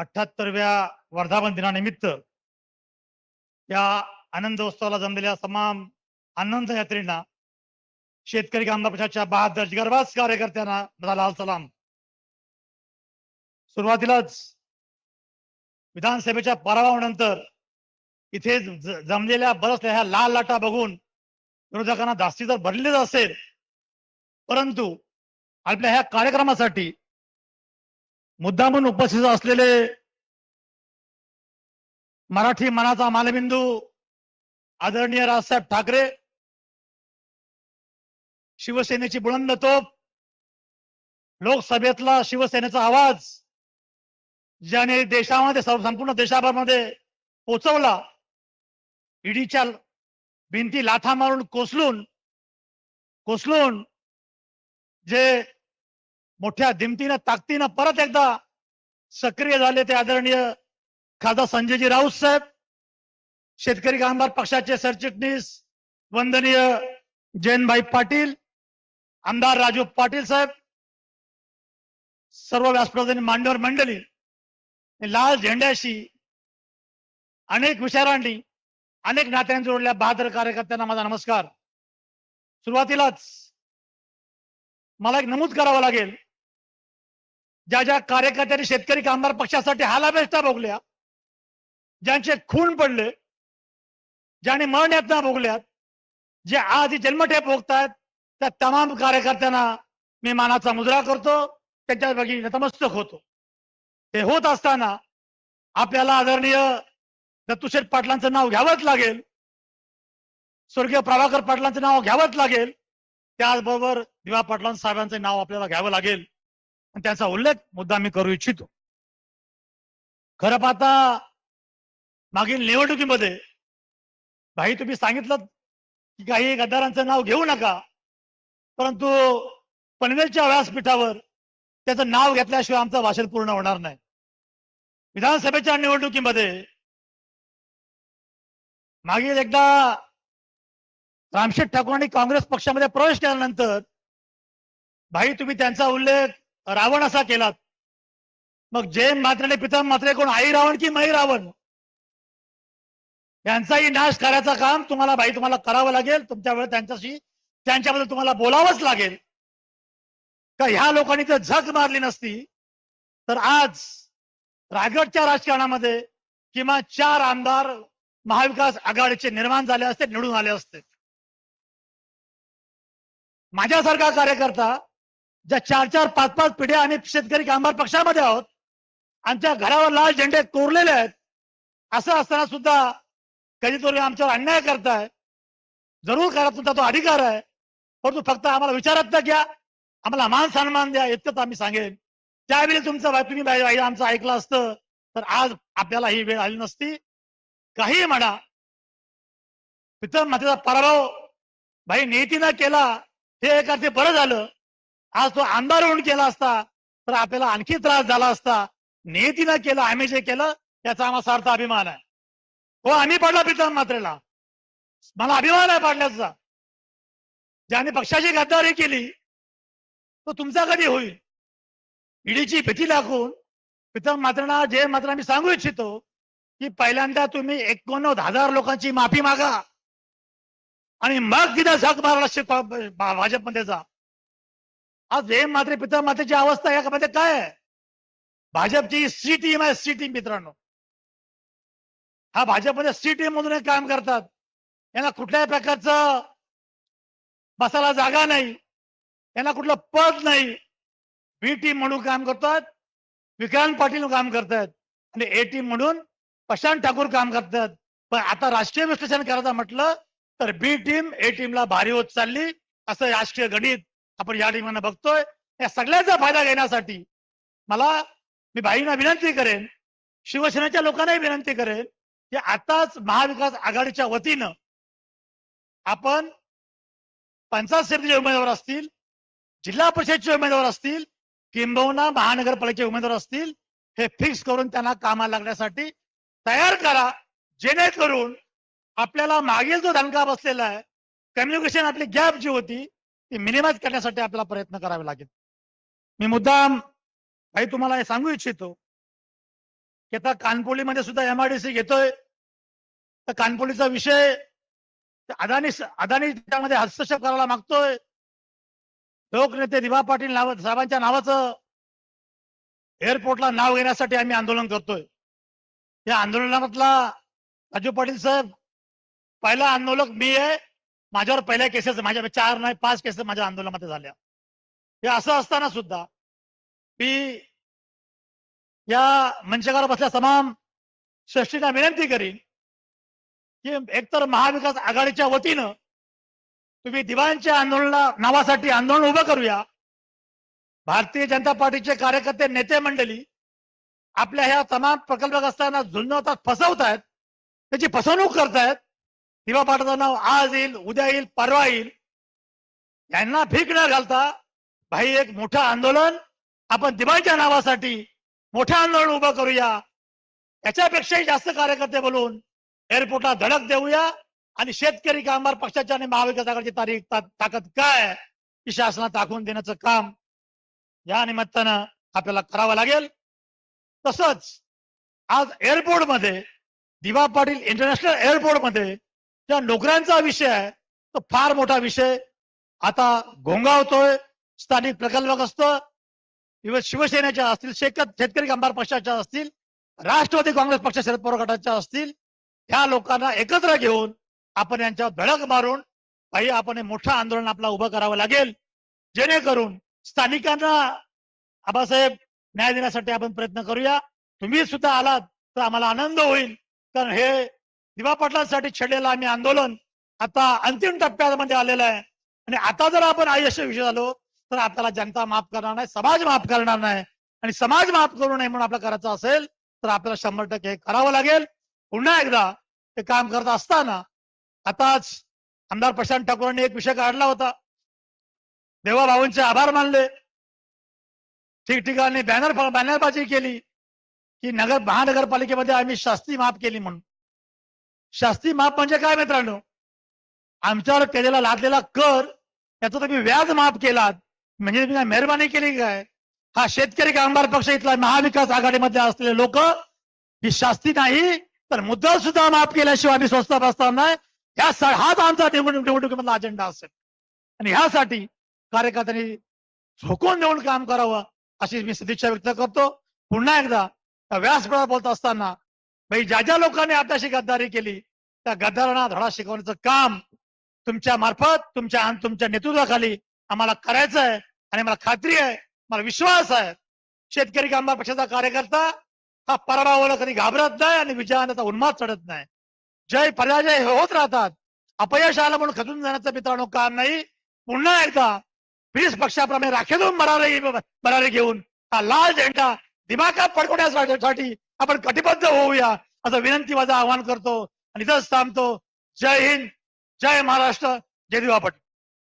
अठ्याहत्तरव्या वर्धापन दिनानिमित्त या आनंद उत्सवाला जमलेल्या तमाम आनंद यात्रेंना शेतकरी कामगार पक्षाच्या बहादर जिगरबाज कार्यकर्त्यांना माझा लाल सलाम. सुरुवातीलाच विधानसभेच्या पराभवानंतर इथे ज- जमलेल्या बरसल्या ह्या लाल लाटा बघून विरोधकांना जास्ती जर भरलेच असेल परंतु आपल्या ह्या कार्यक्रमासाठी मुद्दामून उपस्थित असलेले मराठी मनाचा मालबिंदू आदरणीय राजसाहेब ठाकरे शिवसेनेची बुलंद तोप लोकसभेतला शिवसेनेचा आवाज ज्याने देशामध्ये संपूर्ण देशाभरामध्ये पोचवला ईडीच्या भिंती लाथा मारून कोसलून कोसलून जे मोठ्या दिमतीनं ताकदीनं परत एकदा सक्रिय झाले ते आदरणीय खासदार संजयजी राऊत साहेब. शेतकरी कामगार पक्षाचे सरचिटणीस वंदनीय जैनभाई पाटील आमदार राजू पाटील साहेब सर्व व्यासपीठावरील मांडवर मंडळी लाल झेंड्याशी अनेक विचारांनी अनेक नात्यांनी जोडल्या बहादर कार्यकर्त्यांना माझा नमस्कार. सुरुवातीलाच मला एक नमूद करावं लागेल. ज्या ज्या कार्यकर्त्यांनी शेतकरी कामगार पक्षासाठी हालाबेष्टा भोगल्या ज्यांचे खून पडले ज्याने मरण यातना भोगल्यात जे आज जन्मठेप भोगतायत त्या तमाम कार्यकर्त्यांना मी मानाचा मुजरा करतो त्यांच्या बघी नतमस्तक होतो. ते होत असताना आपल्याला आदरणीय दत्तुशेठ पाटलांचं नाव घ्यावंच लागेल. स्वर्गीय प्रभाकर पाटलांचं नाव घ्यावंच लागेल. त्याचबरोबर दिवा पाटलां साहेबांचं नाव आपल्याला घ्यावं लागेल. त्याचा उल्लेख मुद्दा मी करू इच्छितो. खरं पाहता मागील निवडणुकीमध्ये भाई तुम्ही सांगितलं की काही गद्दारांचं नाव घेऊ नका परंतु पनवेलच्या व्यासपीठावर त्याचं नाव घेतल्याशिवाय आमचं भाषण पूर्ण होणार नाही. विधानसभेच्या निवडणुकीमध्ये मागील एकदा रामशेठ ठाकूरांनी काँग्रेस पक्षामध्ये प्रवेश केल्यानंतर भाई तुम्ही त्यांचा उल्लेख रावण असा केलात मग जैन मात्रे पिता मात्रे कोण? आई रावण की मई रावण? यांचाही नाश करायचं काम तुम्हाला भाई तुम्हाला करावं लागेल. तुमच्या वेळेस त्यांच्याशी त्यांच्याबद्दल तुम्हाला बोलावंच लागेल. का ह्या लोकांनी जर झक मारली नसती. तर आज रायगडच्या राजकारणामध्ये किमान चार आमदार महाविकास आघाडीचे निर्माण झाले असते निवडून आले असते. माझ्यासारखा कार्यकर्ता ज्या चार चार पाच पाच पिढ्या आम्ही शेतकरी कामगार पक्षामध्ये आहोत आमच्या घरावर लाल झेंडे कोरलेले आहेत असं असताना सुद्धा कधीतरी आमच्यावर अन्याय करताय. जरूर करा तुमचा तो अधिकार आहे. परंतु फक्त आम्हाला विचारात तर घ्या आम्हाला मान सन्मान द्या इतकंच आम्ही सांगेन. त्यावेळी तुमचं तुम्ही आमचं ऐकलं असतं तर आज आपल्याला ही वेळ आली नसती. काही म्हणा. पितर मातेचा पराभव भाई नेतीनं केला हे एक अर्थी बरं झालं. आज तो आमदार होऊन केला असता तर आपल्याला आणखी त्रास झाला असता. नियतीनं केलं आम्ही जे केलं त्याचा आम्हाला सार्थ अभिमान आहे. हो आम्ही पडला प्रीतम मात्रेला मला अभिमान आहे पाडल्याचा ज्याने पक्षाची गद्दारी केली तो तुमचा कधी होईल? ईडीची भीती दाखवून प्रीतम मात्रांना जे मात्र मी सांगू इच्छितो की पहिल्यांदा तुम्ही एकोणनव्वद हजार लोकांची माफी मागा. आणि मग तिथे झक मारायला शिकवा भाजपमध्ये जा. आज हे मात्र पिता मातेची अवस्था यामध्ये काय आहे? भाजपची सी टीम आहे सी टीम मित्रांनो. हा भाजपमध्ये सी टीम मधून हे काम करतात. यांना कुठल्याही प्रकारचं बसायला जागा नाही. यांना कुठलं पद नाही. बी टीम म्हणून काम करतात. विक्रांत पाटील काम करतात. आणि ए टीम म्हणून प्रशांत ठाकूर काम करतात. पण आता राष्ट्रीय विश्लेषण करायचं म्हटलं तर बी टीम ए टीमला भारी होत चालली. असं राष्ट्रीय गणित आपण या ठिकाणी बघतोय या सगळ्याचा फायदा घेण्यासाठी मला मी भाईंना विनंती करेन शिवसेनेच्या लोकांनाही विनंती करेन की आताच महाविकास आघाडीच्या वतीनं आपण पंचायत समितीचे उमेदवार असतील जिल्हा परिषदचे उमेदवार असतील किंबहुना महानगरपालिकेचे उमेदवार असतील हे फिक्स करून त्यांना कामाला लागण्यासाठी तयार करा जेणेकरून आपल्याला मागील जो दणका बसलेला आहे कम्युनिकेशन आपली गॅप जी होती ती मिनिमाइज करण्यासाठी आपल्याला प्रयत्न करावे लागेल. मी मुद्दाम काही तुम्हाला हे सांगू इच्छितो की आता कानपोलीमध्ये सुद्धा एमआयडीसी घेतोय. तर कानपोलीचा विषय अदानी अदानी त्यामध्ये हस्तक्षेप करायला मागतोय. लोकनेते दिवा पाटील नाव साहेबांच्या नावाचं एअरपोर्टला नाव घेण्यासाठी आम्ही आंदोलन करतोय. या आंदोलनातला राजू पाटील साहेब पहिला आंदोलक मी आहे. माझ्यावर पहिल्या केसेस माझ्या चार नाही पाच केसेस माझ्या आंदोलनामध्ये झाल्या. हे असं असताना सुद्धा मी या मंचकावर बसल्या तमाम श्रेष्ठींना विनंती करीन की एकतर महाविकास आघाडीच्या वतीनं तुम्ही दिवाळीच्या आंदोलना नावासाठी आंदोलन उभं करूया. भारतीय जनता पार्टीचे कार्यकर्ते नेते मंडळी आपल्या ह्या तमाम प्रकल्पग्रस्तांना झुंजवतात फसवतायत त्याची फसवणूक करतायत. दिवा पाटाचं नाव आज येईल उद्या येईल परवा येईल. यांना भीक न घालता भाई एक मोठं आंदोलन आपण दिवाळीच्या नावासाठी मोठं आंदोलन उभं करूया. याच्यापेक्षाही जास्त कार्यकर्ते बोलून एअरपोर्टला धडक देऊया आणि शेतकरी कामगार पक्षाच्या आणि महाविकास आघाडीची तारीख ता- ताकद काय ही शासनात दाखवून देण्याचं काम या निमित्तानं आपल्याला करावं लागेल. तसंच आज एअरपोर्टमध्ये दिवा पाटील इंटरनॅशनल एअरपोर्टमध्ये ज्या नोकऱ्यांचा विषय आहे तो फार मोठा विषय. आता घोंगावतोय स्थानिक प्रकल्पग्रस्त किंवा शिवसेनेच्या असतील शेतकरी कामगार पक्षाच्या असतील राष्ट्रवादी काँग्रेस पक्ष शरद पवार गटाच्या असतील ह्या लोकांना एकत्र घेऊन आपण यांच्यावर धडक मारून काही आपण हे मोठं आंदोलन आपला उभं करावं लागेल. जेणेकरून स्थानिकांना आबासाहेब न्याय देण्यासाठी आपण प्रयत्न करूया. तुम्ही सुद्धा आलात तर आम्हाला आनंद होईल. कारण हे दिवा पाटलांसाठी छेडलेलं आम्ही आंदोलन आता अंतिम टप्प्यामध्ये आलेलं आहे. आणि आता जर आपण आयुष्य झालो तर आपल्याला जनता माफ करणार नाही समाज माफ करणार नाही. आणि समाज माफ करू नये म्हणून आपल्याला करायचं असेल तर आपल्याला शंभर टक्के हे करावं लागेल. पुन्हा एकदा हे काम करत असताना आताच आमदार प्रशांत ठाकूरांनी एक विषय काढला होता. देवाभाऊंचे आभार मानले. ठिकठिकाणी बॅनर बॅनरबाजी केली की नगर महानगरपालिकेमध्ये आम्ही शास्ती माफ केली म्हणून. शास्ती माफ म्हणजे काय मित्रांनो? आमच्यावर केलेला लादलेला कर त्याचा तुम्ही व्याज माफ केलात. म्हणजे तुम्ही मेहरबानी केली काय? हा शेतकरी कामगार पक्ष इथला महाविकास आघाडीमध्ये असलेले लोक ही शास्ती नाही तर मुद्दा सुद्धा माफ केल्याशिवाय आम्ही स्वस्त बसताना ह्या हाच आमचा निवडणुकीमधला अजेंडा असेल. आणि ह्यासाठी कार्यकर्त्यांनी झोकून देऊन काम करावं अशी मी सदिच्छा व्यक्त करतो. पुन्हा एकदा व्यासपीठावर बोलत असताना भाई ज्या ज्या लोकांनी आताशी गद्दारी केली त्या गद्दारांना धडा शिकवण्याचं काम तुमच्या मार्फत तुमच्या आणि तुमच्या नेतृत्वाखाली आम्हाला करायचं आहे आणि मला खात्री आहे मला विश्वास आहे. शेतकरी कामगार पक्षाचा कार्यकर्ता हा पराभवाला कधी घाबरत नाही आणि विजयाचा उन्माद चढत नाही. जय पराजय हे होत राहतात. अपयश आलं म्हणून खचून जाण्याचं मित्रांनो काम नाही. पुन्हा एकदा ब्रिटिश पक्षाप्रमाणे राखेतून मरारे मरारे घेऊन हा लाल झेंडा दिमागात पडकवण्यासाठी आपण कटिबद्ध होऊया असं विनंती माझं आवाहन करतो आणि इथंच थांबतो. जय हिंद जय महाराष्ट्र जय दिवा